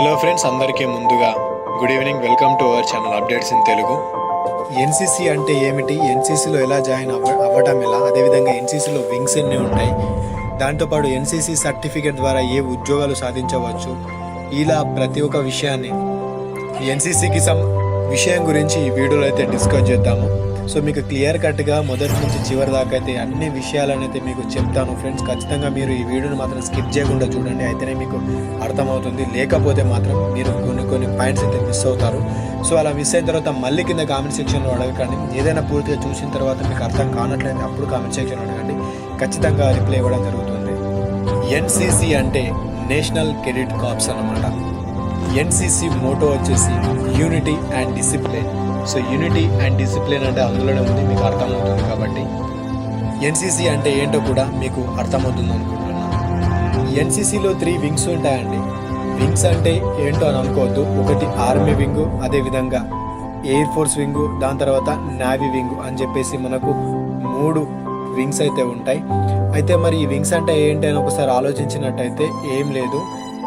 Hello friends అందరికీ ముందుగా good evening welcome to our channel updates in Telugu NCC అంటే ఏమిటి? ఎన్సీసీలో ఎలా జాయిన్ అవ్వ అవ్వటం ఎలా? అదేవిధంగా ఎన్సీసీలో వింగ్స్ ఎన్ని ఉంటాయి? దాంతోపాటు ఎన్సీసీ సర్టిఫికేట్ ద్వారా ఏ ఉద్యోగాలు సాధించవచ్చు? ఇలా ప్రతి ఒక్క విషయాన్ని ఎన్సీసీకి సం విషయం గురించి ఈ వీడియోలో అయితే డిస్కస్ చేద్దాము. సో మీకు క్లియర్ కట్గా మొదటి నుంచి చివరి దాకా అయితే అన్ని విషయాలను అయితే మీకు చెప్తాను. ఫ్రెండ్స్ ఖచ్చితంగా మీరు ఈ వీడియోని మాత్రం స్కిప్ చేయకుండా చూడండి. అయితేనే మీకు అర్థమవుతుంది. లేకపోతే మాత్రం మీరు కొన్ని కొన్ని పాయింట్స్ అయితే మిస్ అవుతారు. సో అలా మిస్ అయిన తర్వాత మళ్ళీ కింద కామెంట్ సెక్షన్లో అడగకండి. ఏదైనా పూర్తిగా చూసిన తర్వాత మీకు అర్థం కానట్లయితే అప్పుడు కామెంట్ సెక్షన్లో అడగండి. ఖచ్చితంగా రిప్లై ఇవ్వడం జరుగుతుంది. ఎన్సీసీ అంటే నేషనల్ క్రెడిట్ కాప్స్ అన్నమాట. ఎన్సీసీ మోటో వచ్చేసి unity and discipline. So unity and discipline అంటే అందులోనే ఉంది మీకు అర్థమవుతుంది కాబట్టి. ఎన్సీసీ అంటే ఏంటో కూడా మీకు అర్థమవుతుంది అనుకుంటున్నాను. ఎన్సీసీలో త్రీ వింగ్స్ ఉంటాయండి. వింగ్స్ అంటే ఏంటో అని అనుకోవద్దు. ఒకటి ఆర్మీ వింగ్ అదేవిధంగా ఎయిర్ ఫోర్స్ వింగ్ దాని తర్వాత నావీ వింగ్ అని చెప్పేసి మనకు మూడు వింగ్స్ అయితే ఉంటాయి. అయితే మరి ఈ వింగ్స్ అంటే ఏంటి అని ఒకసారి ఆలోచించినట్టయితే ఏం లేదు.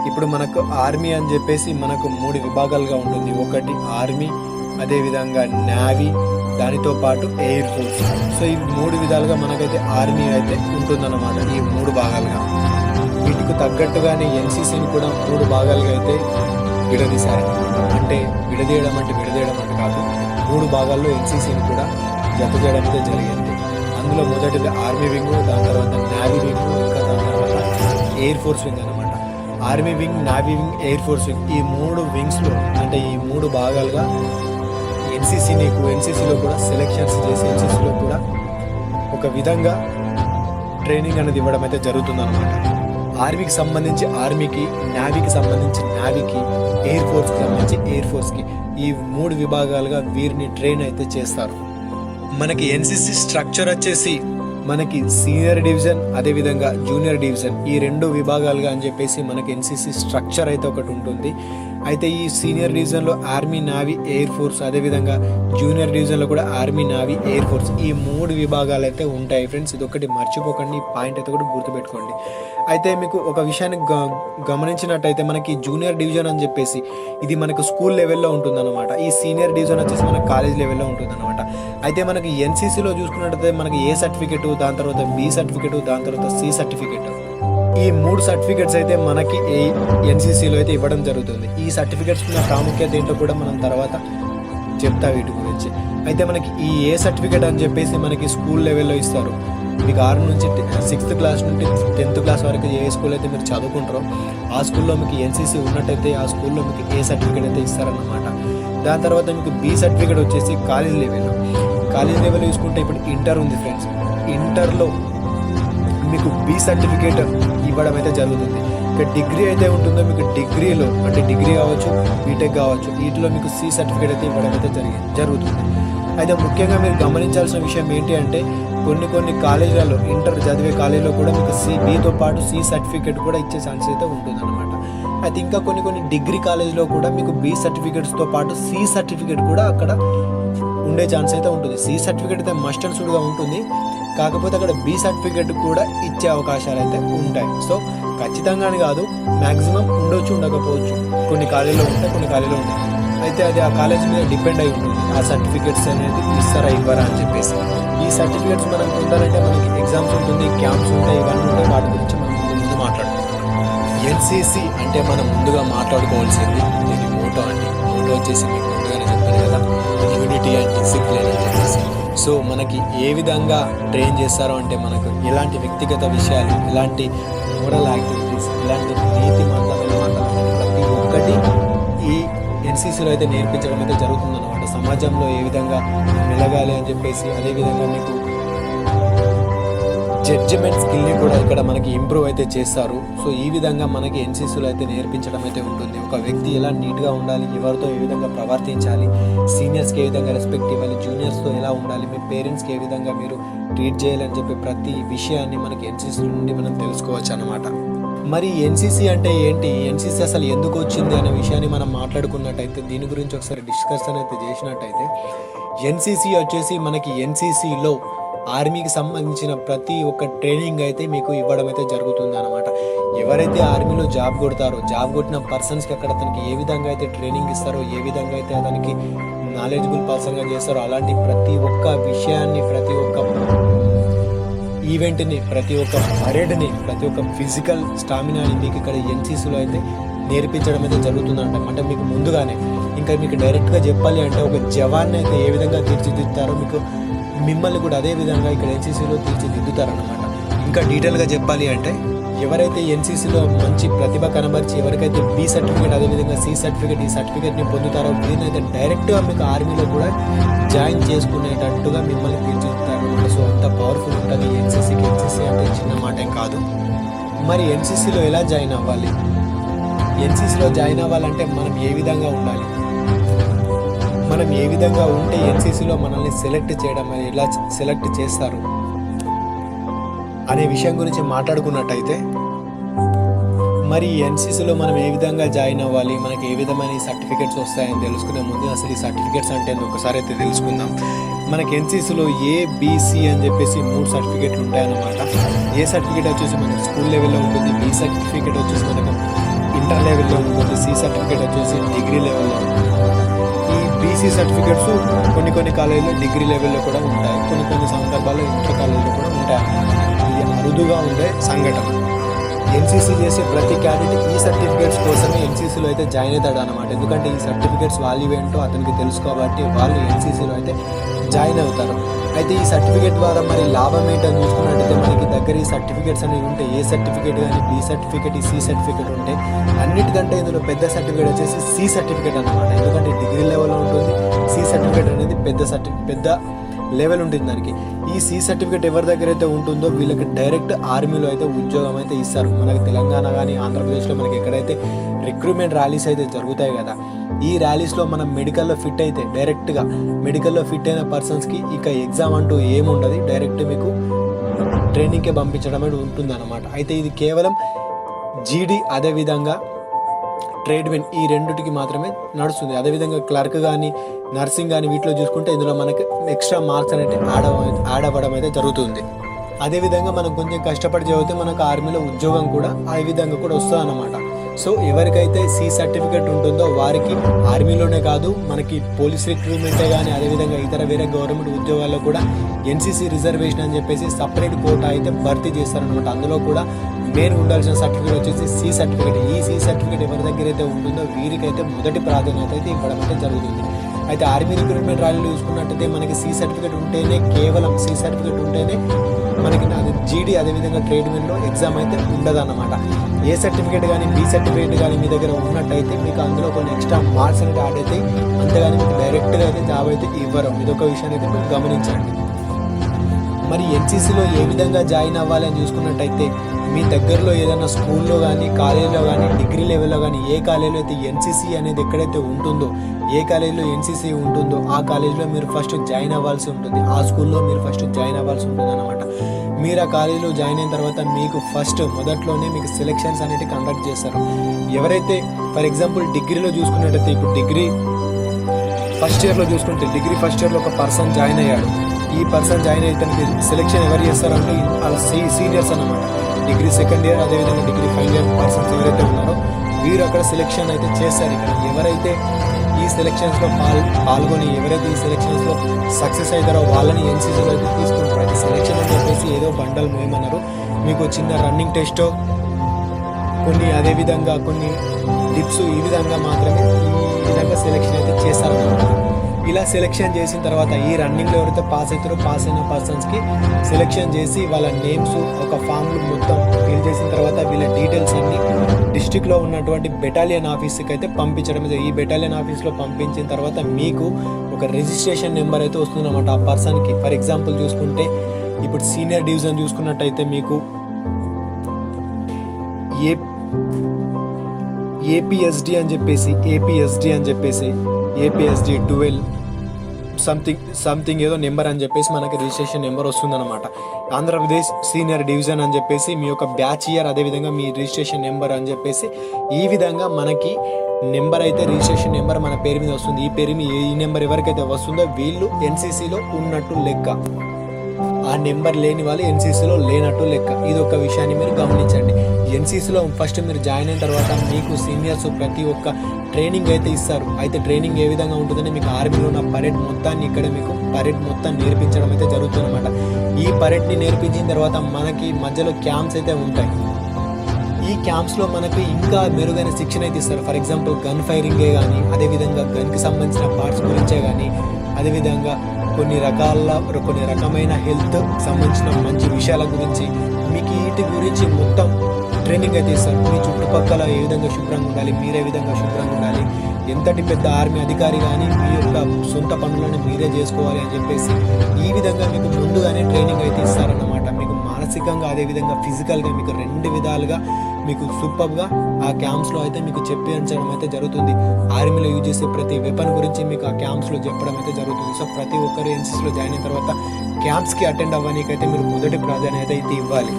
ఇప్పుడు మనకు ఆర్మీ అని చెప్పేసి మనకు మూడు విభాగాలుగా ఉంటుంది. ఒకటి ఆర్మీ అదేవిధంగా నావీ దానితో పాటు ఎయిర్ ఫోర్స్. సో ఈ మూడు విధాలుగా మనకైతే ఆర్మీ అయితే ఉంటుందన్నమాట ఈ మూడు భాగాలుగా. వీటికి తగ్గట్టుగానే ఎన్సీసీని కూడా మూడు భాగాలుగా అయితే విడదీశారు. అంటే విడదీయడం అంటే విడదీయడం అంటే కాదు మూడు భాగాల్లో ఎన్సీసీని కూడా జత చేయడం అయితే జరిగింది. అందులో మొదటిది ఆర్మీ వింగ్ దాని తర్వాత నావీ వింగ్ ఇంకా దాని తర్వాత ఎయిర్ ఫోర్స్ వింగ్ అనమాట army wing navy wing air force wing ఈ మూడు వింగ్స్లో అంటే ఈ మూడు భాగాలుగా ఎన్సీసీ నీకు ఎన్సీసీలో కూడా సెలెక్షన్స్ చేసి ఎన్సీసీలో కూడా ఒక విధంగా ట్రైనింగ్ అనేది ఇవ్వడం అయితే జరుగుతుందన్నమాట. ఆర్మీకి సంబంధించి ఆర్మీకి నావీకి సంబంధించి నావీకి ఎయిర్ ఫోర్స్కి సంబంధించి ఎయిర్ ఫోర్స్కి ఈ మూడు విభాగాలుగా వీరిని ట్రైన్ అయితే చేస్తారు. మనకి ఎన్సీసీ స్ట్రక్చర్ వచ్చేసి మనకి సీనియర్ డివిజన్ అదేవిధంగా జూనియర్ డివిజన్ ఈ రెండు విభాగాలుగా అని చెప్పేసి మనకి ఎన్సీసీ స్ట్రక్చర్ అయితే ఒకటి ఉంటుంది. అయితే ఈ సీనియర్ డివిజన్లో ఆర్మీ నావీ ఎయిర్ ఫోర్స్ అదేవిధంగా జూనియర్ డివిజన్లో కూడా ఆర్మీ నావీ ఎయిర్ ఫోర్స్ ఈ మూడు విభాగాలు అయితే ఉంటాయి ఫ్రెండ్స్. ఇది ఒకటి మర్చిపోకండి ఈ పాయింట్ అయితే కూడా గుర్తుపెట్టుకోండి. అయితే మీకు ఒక విషయాన్ని గ- గమనించినట్టయితే మనకి జూనియర్ డివిజన్ అని చెప్పేసి ఇది మనకు స్కూల్ లెవెల్లో ఉంటుందన్నమాట. ఈ సీనియర్ డివిజన్ వచ్చేసి మనకు కాలేజ్ లెవెల్లో ఉంటుందన్నమాట. అయితే మనకి ఎన్సీసీలో చూసుకున్నట్టయితే మనకి ఏ సర్టిఫికెట్ దాని తర్వాత బి సర్టిఫికేట్ దాని తర్వాత సి సర్టిఫికేట్. ఈ మూడు సర్టిఫికెట్స్ అయితే మనకి ఎన్సీసీలో అయితే ఇవ్వడం జరుగుతుంది. ఈ సర్టిఫికెట్స్ ఉన్న ప్రాముఖ్యత ఏంటో కూడా మనం తర్వాత చెప్తా వీటి గురించి. అయితే మనకి ఈ ఏ సర్టిఫికేట్ అని చెప్పేసి మనకి స్కూల్ లెవెల్లో ఇస్తారు. మీకు ఆరు నుంచి సిక్స్త్ క్లాస్ నుండి టెన్త్ క్లాస్ వరకు ఏ స్కూల్ అయితే మీరు చదువుకుంటారో ఆ స్కూల్లో మీకు ఎన్సీసీ ఉన్నట్టయితే ఆ స్కూల్లో మీకు ఏ సర్టిఫికేట్ అయితే ఇస్తారన్నమాట. దాని తర్వాత మీకు బి సర్టిఫికేట్ వచ్చేసి కాలేజ్ లెవెల్లో కాలేజ్ లెవెల్ చూసుకుంటే ఇప్పుడు ఇంటర్ ఉంది ఫ్రెండ్స్. ఇంటర్లో మీకు బి సర్టిఫికేట్ ఇవ్వడం అయితే జరుగుతుంది. ఇక డిగ్రీ అయితే ఉంటుందో మీకు డిగ్రీలో అంటే డిగ్రీ కావచ్చు బీటెక్ కావచ్చు వీటిలో మీకు సి సర్టిఫికేట్ అయితే ఇవ్వడం అయితే జరిగి జరుగుతుంది. అయితే ముఖ్యంగా మీరు గమనించాల్సిన విషయం ఏంటి అంటే కొన్ని కొన్ని కాలేజీలలో ఇంటర్ చదివే కాలేజీలో కూడా మీకు సి బీతో పాటు సి సర్టిఫికేట్ కూడా ఇచ్చే ఛాన్స్ అయితే ఉంటుందన్నమాట. అయితే ఇంకా కొన్ని కొన్ని డిగ్రీ కాలేజ్లో కూడా మీకు బి సర్టిఫికేట్స్తో పాటు సి సర్టిఫికేట్ కూడా అక్కడ ఉండే ఛాన్స్ అయితే ఉంటుంది. సి సర్టిఫికేట్ అయితే మస్ట్ అండ్ షుడ్గా ఉంటుంది. కాకపోతే అక్కడ బి సర్టిఫికేట్ కూడా ఇచ్చే అవకాశాలు అయితే ఉంటాయి. సో ఖచ్చితంగా అని కాదు మ్యాక్సిమం ఉండొచ్చు ఉండకపోవచ్చు. కొన్ని కాలేజీలో ఉంటాయి కొన్ని కాలేజీలో ఉంటాయి అయితే అది ఆ కాలేజ్ మీద డిపెండ్ అయి ఉంటుంది. ఆ సర్టిఫికేట్స్ అనేది ఇస్తారా ఇవ్వరా అని చెప్పేసి. ఈ సర్టిఫికేట్స్ మనం పొందాలంటే మనకి ఎగ్జామ్స్ ఉంటుంది క్యాంప్స్ ఉంటాయి ఇవన్నీ ఉంటాయి. వాటి గురించి మనం ముందు మాట్లాడుకుంటాం ఎన్సిసి ఎన్సీసీ అంటే మనం ముందుగా మాట్లాడుకోవాల్సింది దీని మోటో అండి. మోటో వచ్చేసి మీకు ముందుగానే చెప్పాను కదా. యూనిటీ అండ్ డిసిప్లిన్ అని చెప్పేసి సో మనకి ఏ విధంగా ట్రైన్ చేస్తారో అంటే మనకు ఎలాంటి వ్యక్తిగత విషయాలు ఎలాంటి మోరల్ యాక్టివిటీస్ ఇలాంటి నీతి మంత్రమైన మాటలు ప్రతి ఒక్కటి ఈ ఎన్సీసీలో అయితే నేర్పించడం అయితే జరుగుతుందన్నమాట. సమాజంలో ఏ విధంగా మెలగాలి అని చెప్పేసి అదేవిధంగా మీకు జడ్జిమెంట్ స్కిల్ని కూడా ఇక్కడ మనకి ఇంప్రూవ్ అయితే చేస్తారు. సో ఈ విధంగా మనకి ఎన్సీసీలో అయితే నేర్పించడం అయితే ఉంటుంది. ఒక వ్యక్తి ఎలా నీట్గా ఉండాలి ఎవరితో ఏ విధంగా ప్రవర్తించాలి సీనియర్స్కి ఏ విధంగా రెస్పెక్ట్ ఇవ్వాలి జూనియర్స్తో ఎలా ఉండాలి మీ పేరెంట్స్కి ఏ విధంగా మీరు ట్రీట్ చేయాలని చెప్పి ప్రతి విషయాన్ని మనకి ఎన్సీసీ నుండి మనం తెలుసుకోవచ్చు అనమాట మరి ఎన్సీసీ అంటే ఏంటి? ఎన్సీసీ అసలు ఎందుకు వచ్చింది అనే విషయాన్ని మనం మాట్లాడుకున్నట్టయితే దీని గురించి ఒకసారి డిస్కషన్ అయితే చేసినట్టయితే ఎన్సీసీ వచ్చేసి మనకి ఎన్సీసీలో ఆర్మీకి సంబంధించిన ప్రతి ఒక్క ట్రైనింగ్ అయితే మీకు ఇవ్వడం అయితే జరుగుతుంది అనమాట ఎవరైతే ఆర్మీలో జాబ్ కొడతారో జాబ్ కొట్టిన పర్సన్స్కి అక్కడ అతనికి ఏ విధంగా అయితే ట్రైనింగ్ ఇస్తారో ఏ విధంగా అయితే అతనికి నాలెడ్జబుల్ పర్సన్గా చేస్తారో అలాంటి ప్రతి ఒక్క విషయాన్ని ప్రతి ఒక్క ఈవెంట్ని ప్రతి ఒక్క పరేడ్ని ప్రతి ఒక్క ఫిజికల్ స్టామినాని మీకు ఇక్కడ ఎన్సీసీలో అయితే నేర్పించడం అయితే జరుగుతుందంట అంటే మీకు ముందుగానే ఇంకా మీకు డైరెక్ట్గా చెప్పాలి అంటే ఒక జవాన్ని అయితే ఏ విధంగా తీర్చిదిద్దుతారో మీకు మిమ్మల్ని కూడా అదే విధంగా ఇక్కడ ఎన్సీసీలో తీర్చిదిద్దుతారనమాట ఇంకా డీటెయిల్గా చెప్పాలి అంటే ఎవరైతే ఎన్సీసీలో మంచి ప్రతిభ కనబరిచి ఎవరికైతే బి సర్టిఫికేట్ అదేవిధంగా సి సర్టిఫికేట్ ఈ సర్టిఫికేట్ని పొందుతారో వీరినైతే డైరెక్ట్గా మీకు ఆర్మీలో కూడా జాయిన్ చేసుకునేటట్టుగా మిమ్మల్ని తీర్చిదిద్దుతారు. సో అంత పవర్ఫుల్ ఉంటుంది ఎన్సీసీకి ఎన్సీసీ అంటే చిన్న మాటేం కాదు. మరి ఎన్సీసీలో ఎలా జాయిన్ అవ్వాలి? ఎన్సీసీలో జాయిన్ అవ్వాలంటే మనం ఏ విధంగా ఉండాలి? మనం ఏ విధంగా ఉంటే ఎన్సీసీలో మనల్ని సెలెక్ట్ చేయడం ఎలా సెలెక్ట్ చేస్తారు అనే విషయం గురించి మాట్లాడుకున్నట్టయితే మరి ఎన్సీసీలో మనం ఏ విధంగా జాయిన్ అవ్వాలి మనకి ఏ విధమైన సర్టిఫికేట్స్ వస్తాయని తెలుసుకునే ముందు అసలు ఈ సర్టిఫికేట్స్ అంటే ఒకసారి అయితే తెలుసుకుందాం. మనకి ఎన్సీసీలో ఏ బీసీ అని చెప్పేసి మూడు సర్టిఫికేట్లు ఉంటాయన్నమాట. ఏ సర్టిఫికేట్ వచ్చేసి మనకి స్కూల్ లెవెల్లో ఉంటుంది బి సర్టిఫికేట్ వచ్చేసి మనకు ఇంటర్ లెవెల్లో ఉంటుంది సి సర్టిఫికేట్ వచ్చేసి డిగ్రీ లెవెల్లో ఉంటుంది. బీసీ సర్టిఫికేట్స్ కొన్ని కొన్ని కాలేజీలో డిగ్రీ లెవెల్లో కూడా ఉంటాయి. కొన్ని కొన్ని సందర్భాల్లో ఇంటర్ కాలేజీలో కూడా ఉంటాయి. ఇది అరుదుగా ఉండే సంఘటన. ఎన్సీసీ చేసే ప్రతి క్యాండిడేట్ ఈ సర్టిఫికేట్స్ కోసమే ఎన్సీసీలో అయితే జాయిన్ అవుతాడు అనమాట ఎందుకంటే ఈ సర్టిఫికేట్స్ వాల్యూ ఏంటో అతనికి తెలుసు కాబట్టి వాళ్ళు ఎన్సీసీలో అయితే జాయిన్ అవుతారు. అయితే ఈ సర్టిఫికేట్ ద్వారా మరి లాభం ఏంటో చూసుకున్నట్టయితే మనకి దగ్గర ఈ సర్టిఫికేట్స్ అనేవి ఉంటే ఏ సర్టిఫికేట్ కానీ బి సర్టిఫికేట్ ఈ సి సర్టిఫికేట్ ఉంటే అన్నిటికంటే ఇందులో పెద్ద సర్టిఫికేట్ వచ్చేసి సి సర్టిఫికేట్ అనమాట ఎందుకంటే డిగ్రీ లెవెల్లో ఉంటుంది సి సర్టిఫికేట్ అనేది పెద్ద సర్టి పెద్ద లెవెల్ ఉంటుంది దానికి. ఈ సి సర్టిఫికేట్ ఎవరి దగ్గర అయితే ఉంటుందో వీళ్ళకి డైరెక్ట్ ఆర్మీలో అయితే ఉద్యోగం అయితే ఇస్తారు. మనకి తెలంగాణ కానీ ఆంధ్రప్రదేశ్లో మనకి ఎక్కడైతే రిక్రూట్మెంట్ ర్యాలీస్ అయితే జరుగుతాయి కదా ఈ ర్యాలీస్లో మనం మెడికల్లో ఫిట్ అయితే డైరెక్ట్గా మెడికల్లో ఫిట్ అయిన పర్సన్స్కి ఇక ఎగ్జామ్ అంటూ ఏముండదు. డైరెక్ట్ మీకు ట్రైనింగ్కే పంపించడం అనేది ఉంటుంది అనమాట అయితే ఇది కేవలం జీడీ అదేవిధంగా ట్రేడ్ విన్ ఈ రెండిటికి మాత్రమే నడుస్తుంది. అదేవిధంగా క్లర్క్ కానీ నర్సింగ్ కానీ వీటిలో చూసుకుంటే ఇందులో మనకి ఎక్స్ట్రా మార్క్స్ అనేవి ఆడ అవ యాడ్ అవ్వడం అయితే జరుగుతుంది. అదేవిధంగా మనం కొంచెం కష్టపడి చదివితే మనకు ఆర్మీలో ఉద్యోగం కూడా ఆ విధంగా కూడా వస్తుంది అన్నమాట సో ఎవరికైతే సి సర్టిఫికేట్ ఉంటుందో వారికి ఆర్మీలోనే కాదు మనకి పోలీస్ రిక్రూట్మెంటే కానీ అదేవిధంగా ఇతర వేరే గవర్నమెంట్ ఉద్యోగాల్లో కూడా ఎన్సీసీ రిజర్వేషన్ అని చెప్పేసి సపరేట్ కోటా అయితే భర్తీ చేస్తారనమాట అందులో కూడా మెయిన్ ఉండాల్సిన సర్టిఫికేట్ వచ్చేసి సి సర్టిఫికేట్. ఈ సి సర్టిఫికేట్ ఎవరి దగ్గర అయితే ఉంటుందో వీరికైతే మొదటి ప్రాధాన్యత అయితే ఇవ్వడం అయితే జరుగుతుంది. అయితే ఆర్మీ రిక్రూట్మెంట్ ర్యాలీలు చూసుకున్నట్టయితే మనకి సి సర్టిఫికేట్ ఉంటేనే కేవలం సి సర్టిఫికేట్ ఉంటేనే మనకి అది జీడీ అదేవిధంగా ట్రేడ్ మిల్లో ఎగ్జామ్ అయితే ఉండదన్నమాట. ఏ సర్టిఫికేట్ కానీ బి సర్టిఫికేట్ కానీ మీ దగ్గర ఉన్నట్టయితే మీకు అందులో కొన్ని ఎక్స్ట్రా మార్క్స్ అనేది యాడ్ అవుతాయి. అంతేగాని మీకు డైరెక్ట్గా అయితే జాబ్ అయితే ఇవ్వరు. ఇదొక విషయాన్ని అయితే మీరు గమనించండి. మరి ఎన్సీసీలో ఏ విధంగా జాయిన్ అవ్వాలని చూసుకున్నట్టయితే మీ దగ్గరలో ఏదైనా స్కూల్లో కానీ కాలేజీలో కానీ డిగ్రీ లెవెల్లో కానీ ఏ కాలేజీలో అయితే ఎన్సీసీ అనేది ఎక్కడైతే ఉంటుందో ఏ కాలేజీలో ఎన్సీసీ ఉంటుందో ఆ కాలేజీలో మీరు ఫస్ట్ జాయిన్ అవ్వాల్సి ఉంటుంది. ఆ స్కూల్లో మీరు ఫస్ట్ జాయిన్ అవ్వాల్సి ఉంటుంది అనమాట మీరు ఆ కాలేజీలో జాయిన్ అయిన తర్వాత మీకు ఫస్ట్ మొదట్లోనే మీకు సెలెక్షన్స్ అనేవి కండక్ట్ చేస్తారు. ఎవరైతే ఫర్ ఎగ్జాంపుల్ డిగ్రీలో చూసుకున్నట్టయితే ఇప్పుడు డిగ్రీ ఫస్ట్ ఇయర్లో చూసుకుంటే డిగ్రీ ఫస్ట్ ఇయర్లో ఒక పర్సన్ జాయిన్ అయ్యాడు. ఈ పర్సన్ జాయిన్ అయితే సెలెక్షన్ ఎవరు చేస్తారంటే వాళ్ళ సీ సీనియర్స్ అన్నమాట. డిగ్రీ సెకండ్ ఇయర్ అదేవిధంగా డిగ్రీ ఫైనల్ ఇయర్ పర్సన్స్ ఎవరైతే ఉన్నారో వీరు అక్కడ సెలెక్షన్ అయితే చేస్తారు ఇక్కడ. ఎవరైతే ఈ సెలెక్షన్స్లో పాల్ పాల్గొని ఎవరైతే ఈ సెలెక్షన్స్లో సక్సెస్ అవుతారో వాళ్ళని ఎన్సీసీలో అయితే తీసుకుంటారు అయితే సెలెక్షన్ అని చెప్పేసి ఏదో బండల్ మేమన్నారు మీకు చిన్న రన్నింగ్ టెస్ట్ కొన్ని అదేవిధంగా కొన్ని టిప్స్ ఈ విధంగా మాత్రమే ఈ విధంగా సెలెక్షన్ అయితే చేస్తారన్నమాట. ఇలా సెలెక్షన్ చేసిన తర్వాత ఈ రన్నింగ్లో ఎవరైతే పాస్ అవుతారో పాస్ అయిన పర్సన్స్కి సెలెక్షన్ చేసి వాళ్ళ నేమ్స్ ఒక ఫామ్లు మొత్తం ఫిల్ చేసిన తర్వాత వీళ్ళ డీటెయిల్స్ అన్ని డిస్టిక్లో ఉన్నటువంటి బెటాలియన్ ఆఫీస్కి అయితే పంపించడం ఈ బెటాలియన్ ఆఫీస్లో పంపించిన తర్వాత మీకు ఒక రిజిస్ట్రేషన్ నెంబర్ అయితే వస్తుందన్నమాట ఆ పర్సన్కి ఫర్ ఎగ్జాంపుల్ చూసుకుంటే ఇప్పుడు సీనియర్ డివిజన్ చూసుకున్నట్టయితే మీకు ఏ ఏపీఎస్డి అని చెప్పేసి ఏపీఎస్డి అని చెప్పేసి A P S D twelve something something ఏదో నెంబర్ అని చెప్పేసి మనకి రిజిస్ట్రేషన్ నెంబర్ వస్తుందన్నమాట. ఆంధ్రప్రదేశ్ సీనియర్ డివిజన్ అని చెప్పేసి మీ యొక్క బ్యాచ్ ఇయర్ అదేవిధంగా మీ రిజిస్ట్రేషన్ నెంబర్ అని చెప్పేసి ఈ విధంగా మనకి నెంబర్ అయితే రిజిస్ట్రేషన్ నెంబర్ మన పేరు మీద వస్తుంది. ఈ పేరు మీద ఈ నెంబర్ ఎవరికైతే వస్తుందో వీళ్ళు ఎన్సీసీలో ఉన్నట్టు లెక్క. ఆ నెంబర్ లేని వాళ్ళు ఎన్సీసీలో లేనట్టు లెక్క. ఇది ఒక విషయాన్ని మీరు గమనించండి. ఎన్సీసీలో ఫస్ట్ మీరు జాయిన్ అయిన తర్వాత మీకు సీనియర్స్ ప్రతి ఒక్క ట్రైనింగ్ అయితే ఇస్తారు. అయితే ట్రైనింగ్ ఏ విధంగా ఉంటుందని మీకు ఆర్మీలో ఉన్న పరేడ్ మొత్తాన్ని ఇక్కడ మీకు పరేడ్ మొత్తం నేర్పించడం అయితే జరుగుతుంది అనమాట ఈ పరేడ్ని నేర్పించిన తర్వాత మనకి మధ్యలో క్యాంప్స్ అయితే ఉంటాయి. ఈ క్యాంప్స్లో మనకు ఇంకా మెరుగైన శిక్షణ అయితే ఇస్తారు. ఫర్ ఎగ్జాంపుల్ గన్ ఫైరింగే కానీ అదేవిధంగా గన్కి సంబంధించిన పార్ట్స్ గురించే కానీ అదేవిధంగా కొన్ని రకాల కొన్ని రకమైన హెల్త్ సంబంధించిన మంచి విషయాల గురించి మీకు వీటి గురించి మొత్తం ట్రైనింగ్ అయితే ఇస్తారు మీ చుట్టుపక్కల ఏ విధంగా శుభ్రంగా ఉండాలి మీరే విధంగా శుభ్రంగా ఉండాలి ఎంతటి పెద్ద ఆర్మీ అధికారి కానీ మీ యొక్క సొంత పనులను మీరే చేసుకోవాలి అని చెప్పేసి ఈ విధంగా మీకు ముందుగానే ట్రైనింగ్ అయితే ఇస్తారన్నమాట. మీకు మానసికంగా అదేవిధంగా ఫిజికల్గా మీకు రెండు విధాలుగా మీకు సూపర్గా ఆ క్యాంప్స్లో అయితే మీకు చెప్పించడం అయితే జరుగుతుంది. ఆర్మీలో యూజ్ చేసే ప్రతి వెపన్ గురించి మీకు ఆ క్యాంప్స్లో చెప్పడం అయితే జరుగుతుంది. సో ప్రతి ఒక్కరు ఎన్సీసీలో జాయిన్ అయిన తర్వాత క్యాంప్స్కి అటెండ్ అవ్వడానికైతే మీరు మొదటి ప్రాధాన్యత అయితే ఇవ్వాలి.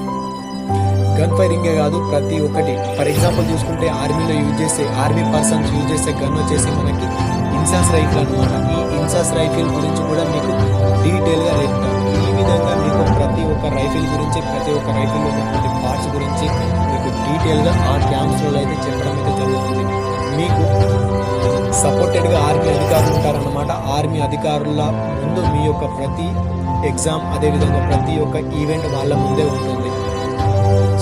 గన్ ఫైరింగే కాదు ప్రతి ఒక్కటి. ఫర్ ఎగ్జాంపుల్ చూసుకుంటే ఆర్మీలో యూజ్ చేసే ఆర్మీ పర్సన్స్ యూజ్ చేసే గన్ వచ్చేసి మనకి ఇన్సాస్ రైఫిల్ అనమాట ఈ ఇన్సాస్ రైఫిల్ గురించి కూడా మీకు డీటెయిల్గా చెప్తాను. ఈ విధంగా మీకు ప్రతి ఒక్క రైఫిల్ గురించి ప్రతి ఒక్క రైఫిల్ ఉన్నటువంటి పార్ట్స్ గురించి డీటెయిల్గా ఆ క్యాంప్స్లో అయితే చెప్పడం అయితే జరుగుతుంది. మీకు సపోర్టెడ్గా ఆర్మీ అధికారులు ఉంటారన్నమాట. ఆర్మీ అధికారుల ముందు మీ యొక్క ప్రతి ఎగ్జామ్ అదేవిధంగా ప్రతి ఒక్క ఈవెంట్ వాళ్ళ ముందే ఉంటుంది.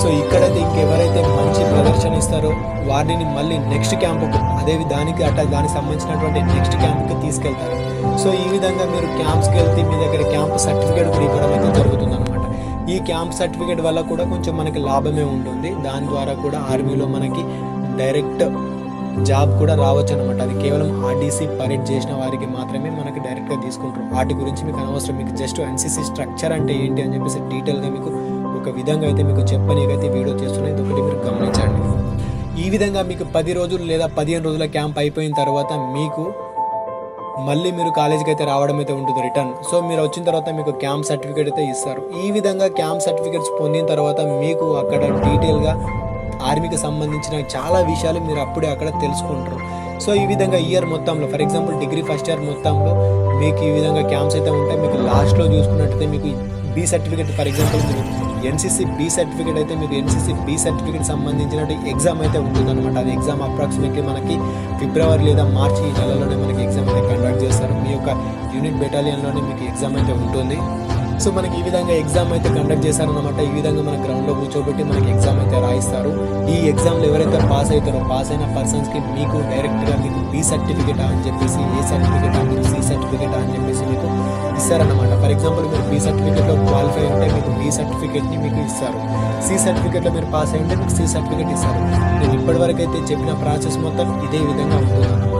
సో ఇక్కడైతే ఇంకెవరైతే మంచి ప్రదర్శన ఇస్తారో వారిని మళ్ళీ నెక్స్ట్ క్యాంపుకు అదే దానికి అట్లా దానికి సంబంధించినటువంటి నెక్స్ట్ క్యాంపుకి తీసుకెళ్తారు. సో ఈ విధంగా మీరు క్యాంప్స్కి వెళ్తే మీ దగ్గర క్యాంప్ సర్టిఫికేట్ కూడా ఇవ్వడం అయితే జరుగుతుంది ఈ క్యాంప్ సర్టిఫికేట్ వల్ల కూడా కొంచెం మనకి లాభమే ఉంటుంది. దాని ద్వారా కూడా ఆర్మీలో మనకి డైరెక్ట్ జాబ్ కూడా రావచ్చు అనమాట అది కేవలం ఆర్డీసీ పరేడ్ చేసిన వారికి మాత్రమే మనకి డైరెక్ట్గా తీసుకుంటారు. వాటి గురించి మీకు అనవసరం. మీకు జస్ట్ ఎన్సీసీ స్ట్రక్చర్ అంటే ఏంటి అని చెప్పేసి డీటెయిల్గా మీకు ఒక విధంగా అయితే మీకు చెప్పనీకైతే వీడియో చేస్తున్నాయి ఒకటి మీరు గమనించండి. ఈ విధంగా మీకు పది రోజులు లేదా పదిహేను రోజుల క్యాంప్ అయిపోయిన తర్వాత మీకు మళ్ళీ మీరు కాలేజీకి అయితే రావడం అయితే ఉంటుంది రిటర్న్ సో మీరు వచ్చిన తర్వాత మీకు క్యాంప్ సర్టిఫికేట్ అయితే ఇస్తారు. ఈ విధంగా క్యాంప్ సర్టిఫికేట్స్ పొందిన తర్వాత మీకు అక్కడ డీటెయిల్గా ఆర్మీకి సంబంధించిన చాలా విషయాలు మీరు అప్పుడే అక్కడ తెలుసుకుంటారు. సో ఈ విధంగా ఇయర్ మొత్తంలో for example degree first year మొత్తంలో మీకు ఈ విధంగా క్యాంప్స్ అయితే ఉంటాయి. మీకు లాస్ట్లో చూసుకున్నట్టయితే మీకు బి సర్టిఫికేట్ ఫర్ ఎగ్జాంపుల్ మీరు ఎన్సీసీ బి సర్టిఫికేట్ అయితే మీకు ఎన్సీసీ బి సర్టిఫికేట్ సంబంధించిన ఎగ్జామ్ అయితే ఉంటుందన్నమాట. అది ఎగ్జామ్ అప్రాక్సిమేట్లీ మనకి ఫిబ్రవరి లేదా మార్చి ఈ నెలలోనే మనకి ఎగ్జామ్ అయితే కండక్ట్ చేస్తారు. మీ యొక్క యూనిట్ బెటాలియన్లోనే మీకు ఎగ్జామ్ అయితే ఉంటుంది. సో మనకి ఈ విధంగా ఎగ్జామ్ అయితే కండక్ట్ చేశారనమాట ఈ విధంగా మన గ్రౌండ్లో కూర్చోబెట్టి మనకి ఎగ్జామ్ అయితే రాయిస్తారు. ఈ ఎగ్జామ్లో ఎవరైతే పాస్ అవుతారో పాస్ అయిన పర్సన్స్కి మీకు డైరెక్ట్గా మీకు బి సర్టిఫికేట్ అని చెప్పేసి ఏ సర్టిఫికేట్ మీరు సి సర్టిఫికేట్ అని చెప్పేసి మీకు ఇస్తారన్నమాట. ఫర్ ఎగ్జాంపుల్ మీరు బి సర్టిఫికేట్లో క్వాలిఫై ఉంటే మీకు బి సర్టిఫికేట్ని మీకు ఇస్తారు. సి సర్టిఫికేట్లో మీరు పాస్ అయి ఉంటే మీకు సి సర్టిఫికేట్ ఇస్తారు. నేను ఇప్పటివరకు అయితే చెప్పిన ప్రాసెస్ మొత్తం ఇదే విధంగా ఉంటుంది.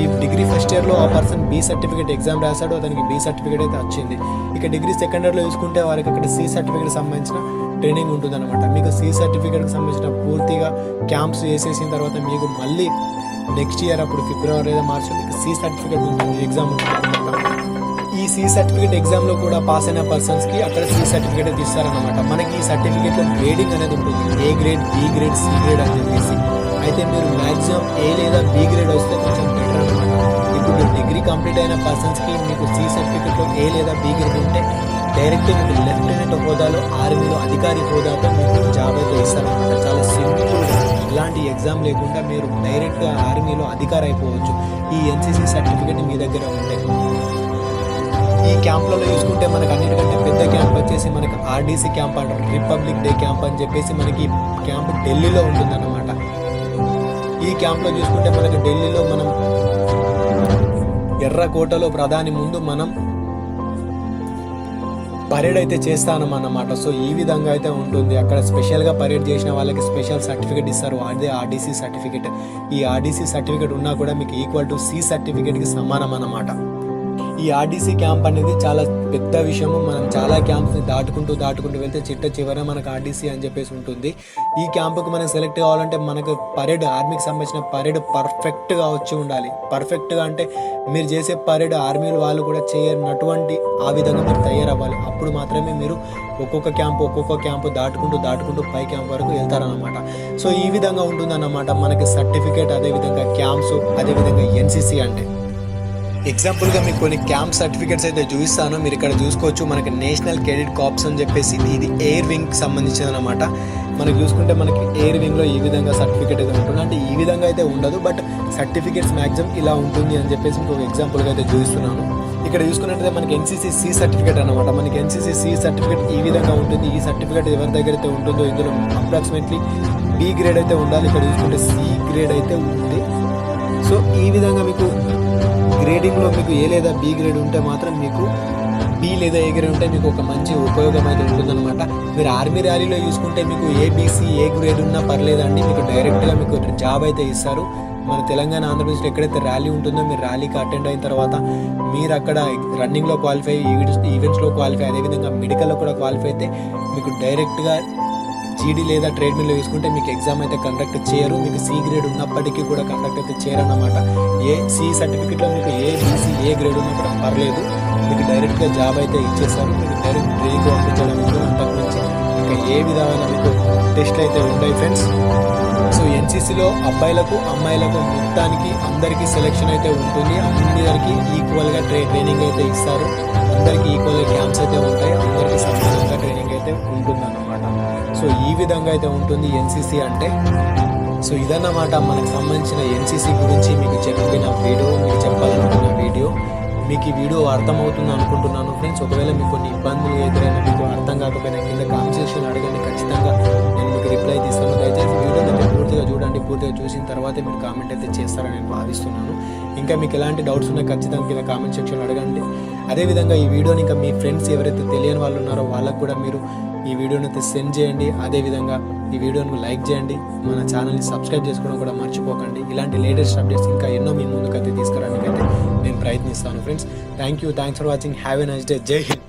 ఈ డిగ్రీ ఫస్ట్ ఇయర్లో ఆ పర్సన్ బి సర్టిఫికేట్ ఎగ్జామ్ రాశాడు అతనికి బి సర్టిఫికేట్ అయితే వచ్చింది. ఇక డిగ్రీ సెకండ్ ఇయర్లో చూసుకుంటే వారికి అక్కడ సి సర్టిఫికేట్ సంబంధించిన ట్రైనింగ్ ఉంటుందన్నమాట. మీకు సి సర్టిఫికేట్కి సంబంధించిన పూర్తిగా క్యాంప్స్ వేసేసిన తర్వాత మీకు మళ్ళీ నెక్స్ట్ ఇయర్ అప్పుడు ఫిబ్రవరి లేదా మార్చ్ మీకు సి సర్టిఫికేట్ ఉంటుంది ఎగ్జామ్ ఉంటుంది ఈ సి సర్టిఫికేట్ ఎగ్జామ్లో కూడా పాస్ అయిన పర్సన్స్కి అక్కడ సి సర్టిఫికేట్ అయితే ఇస్తారనమాట మనకి ఈ సర్టిఫికేట్లో గ్రేడింగ్ అనేది ఉంటుంది. A grade B grade C grade అని చెప్పేసి. అయితే మీరు మ్యాక్సిమం ఏ లేదా బి గ్రేడ్ వస్తే కొంచెం ఇప్పుడు డిగ్రీ కంప్లీట్ అయిన పర్సన్స్కి మీకు సి సర్టిఫికేట్లో ఏ లేదా బి గ్రేడ్ ఉంటే డైరెక్ట్ మీకు లెఫ్టినెంట్ హోదాలో ఆర్మీలో అధికారి హోదాతో మీకు జాబ్ అయితే ఇస్తారనమాట చాలా సింపుల్ ఇలాంటి ఎగ్జామ్ లేకుండా మీరు డైరెక్ట్గా ఆర్మీలో అధికారి అయిపోవచ్చు. ఈ ఎన్సీసీ సర్టిఫికేట్ మీ దగ్గర ఉంటే. ఈ క్యాంప్లలో చూసుకుంటే మనకు అన్నిటికంటే పెద్ద క్యాంప్ వచ్చేసి మనకి ఆర్డీసీ క్యాంప్ అంటారు. రిపబ్లిక్ డే క్యాంప్ అని చెప్పేసి మనకి క్యాంప్ ఢిల్లీలో ఉంటుందన్నమాట. ఈ క్యాంప్లో చూసుకుంటే మనకి ఢిల్లీలో మనం ఎర్రకోటలో ప్రధాని ముందు మనం పరేడ్ అయితే చేస్తానమన్నమాట సో ఈ విధంగా అయితే ఉంటుంది. అక్కడ స్పెషల్గా పరేడ్ చేసిన వాళ్ళకి స్పెషల్ సర్టిఫికేట్ ఇస్తారు. అదే ఆర్డీసీ సర్టిఫికేట్. ఈ ఆర్డీసీ సర్టిఫికేట్ ఉన్నా కూడా మీకు ఈక్వల్ టు సి సర్టిఫికేట్కి సమానం అన్నమాట ఈ ఆర్డీసీ క్యాంప్ అనేది చాలా పెద్ద విషయము. మనం చాలా క్యాంప్స్ని దాటుకుంటూ దాటుకుంటూ వెళ్తే చిట్ట చివర మనకు ఆర్డీసీ అని చెప్పేసి ఉంటుంది. ఈ క్యాంపుకు మనం సెలెక్ట్ కావాలంటే మనకు పరేడ్ ఆర్మీకి సంబంధించిన పరేడ్ పర్ఫెక్ట్గా వచ్చి ఉండాలి. పర్ఫెక్ట్గా అంటే మీరు చేసే పరేడ్ ఆర్మీలు వాళ్ళు కూడా చేయనటువంటి ఆ విధంగా మీరు తయారవ్వాలి. అప్పుడు మాత్రమే మీరు ఒక్కొక్క క్యాంపు ఒక్కొక్క క్యాంపు దాటుకుంటూ దాటుకుంటూ పై క్యాంప్ వరకు వెళ్తారనమాట సో ఈ విధంగా ఉంటుందన్నమాట. మనకి సర్టిఫికేట్ అదేవిధంగా క్యాంప్స్ అదేవిధంగా ఎన్సీసీ అంటే. ఎగ్జాంపుల్గా మీకు కొన్ని క్యాంప్ సర్టిఫికేట్స్ అయితే చూపిస్తాను. మీరు ఇక్కడ చూసుకోవచ్చు. మనకి నేషనల్ క్రెడిట్ కాప్స్ అని చెప్పేసి ఇది ఎయిర్ వింగ్ సంబంధించింది అనమాట మనకి చూసుకుంటే మనకి ఎయిర్ వింగ్లో ఈ విధంగా సర్టిఫికేట్ అయితే ఉంటుంది. అంటే ఈ విధంగా అయితే ఉండదు. బట్ సర్టిఫికేట్స్ మ్యాక్సిమం ఇలా ఉంటుంది అని చెప్పేసి మీకు ఒక ఎగ్జాంపుల్గా అయితే చూపిస్తున్నాను. ఇక్కడ చూసుకున్నట్టయితే మనకి ఎన్సీసీ సి సర్టిఫికేట్ అనమాట మనకి ఎన్సీసీ సి సర్టిఫికేట్ ఈ విధంగా ఉంటుంది. ఈ సర్టిఫికేట్ ఎవరి దగ్గర అయితే ఉంటుందో ఇందులో అప్రాక్సిమేట్లీ బి గ్రేడ్ అయితే ఉండాలి. ఇక్కడ చూసుకుంటే సి గ్రేడ్ అయితే ఉంది. సో ఈ విధంగా మీకు గ్రేడింగ్లో మీకు ఏ లేదా బి గ్రేడ్ ఉంటే మాత్రం మీకు బి లేదా ఏ గ్రేడ్ ఉంటే మీకు ఒక మంచి ఉపయోగం అయితే ఉంటుందన్నమాట. మీరు ఆర్మీ ర్యాలీలో చూసుకుంటే మీకు ఏబీసీ ఏ గ్రేడ్ ఉన్నా పర్లేదండి. మీకు డైరెక్ట్గా మీకు జాబ్ అయితే ఇస్తారు. మన తెలంగాణ ఆంధ్రప్రదేశ్లో ఎక్కడైతే ర్యాలీ ఉంటుందో మీరు ర్యాలీకి అటెండ్ అయిన తర్వాత మీరు అక్కడ రన్నింగ్లో క్వాలిఫై ఈవెంట్స్ ఈవెంట్స్లో క్వాలిఫై అదేవిధంగా మెడికల్లో కూడా క్వాలిఫై అయితే మీకు డైరెక్ట్గా జీడీ లేదా ట్రేడ్ తీసుకుంటే మీకు ఎగ్జామ్ అయితే కండక్ట్ చేయరు. మీకు సి గ్రేడ్ ఉన్నప్పటికీ కూడా కండక్ట్ అయితే చేయరన్నమాట. ఏ సి సర్టిఫికేట్లో మీకు ఏ బీసీ ఏ గ్రేడ్ ఉన్నా కూడా పర్లేదు. మీకు డైరెక్ట్గా జాబ్ అయితే ఇచ్చేస్తారు. మీకు డైరెక్ట్ ట్రైన్కి పంపించడం అంతకు మించి ఇంకా ఏ విధమైన మీకు టెస్ట్లు అయితే ఉంటాయి ఫ్రెండ్స్ సో ఎన్సీసీలో అబ్బాయిలకు అమ్మాయిలకు మొత్తానికి అందరికీ సెలెక్షన్ అయితే ఉంటుంది. అందరికీ ఈక్వల్గా ట్రే ట్రైనింగ్ అయితే ఇస్తారు. అందరికీ ఈక్వల్గా క్యాంప్స్ అయితే ఉంటాయి. అందరికీ సమానంగా ట్రైనింగ్ అయితే ఉంటుంది అన్నమాట సో ఈ విధంగా అయితే ఉంటుంది ఎన్సీసీ అంటే. సో ఇదన్నమాట మనకు సంబంధించిన ఎన్సీసీ గురించి మీకు చెప్పిన వీడియో మీకు చెప్పాలనుకున్న వీడియో. మీకు ఈ వీడియో అర్థమవుతుంది అనుకుంటున్నాను ఫ్రెండ్స్. ఒకవేళ మీకు కొన్ని ఇబ్బందులు ఎదురైనా మీకు అర్థం కాకపోయినా కింద కాన్వర్సేషన్ అడగండి. ఖచ్చితంగా నేను మీకు రిప్లై తీస్తాను దయచేసి వీడియో అయితే పూర్తిగా చూడండి. పూర్తిగా చూసిన తర్వాతే మీరు కామెంట్ అయితే చేస్తారని నేను భావిస్తున్నాను. ఇంకా మీకు ఎలాంటి డౌట్స్ ఉన్నా ఖచ్చితంగా కింద కామెంట్ సెక్షన్ అడగండి. అదేవిధంగా ఈ వీడియోని ఇంకా మీ ఫ్రెండ్స్ ఎవరైతే తెలియని వాళ్ళు ఉన్నారో వాళ్ళకు కూడా మీరు ఈ వీడియోని అయితే సెండ్ చేయండి. అదేవిధంగా ఈ వీడియోను లైక్ చేయండి. మన ఛానల్ని సబ్స్క్రైబ్ చేసుకోవడం కూడా మర్చిపోకండి. ఇలాంటి లేటెస్ట్ అప్డేట్స్ ఇంకా ఎన్నో మీ ముందుకైతే తీసుకురావడానికి అయితే నేను ప్రయత్నిస్తాను. Friends thank you thanks for watching have a nice day Jai Hind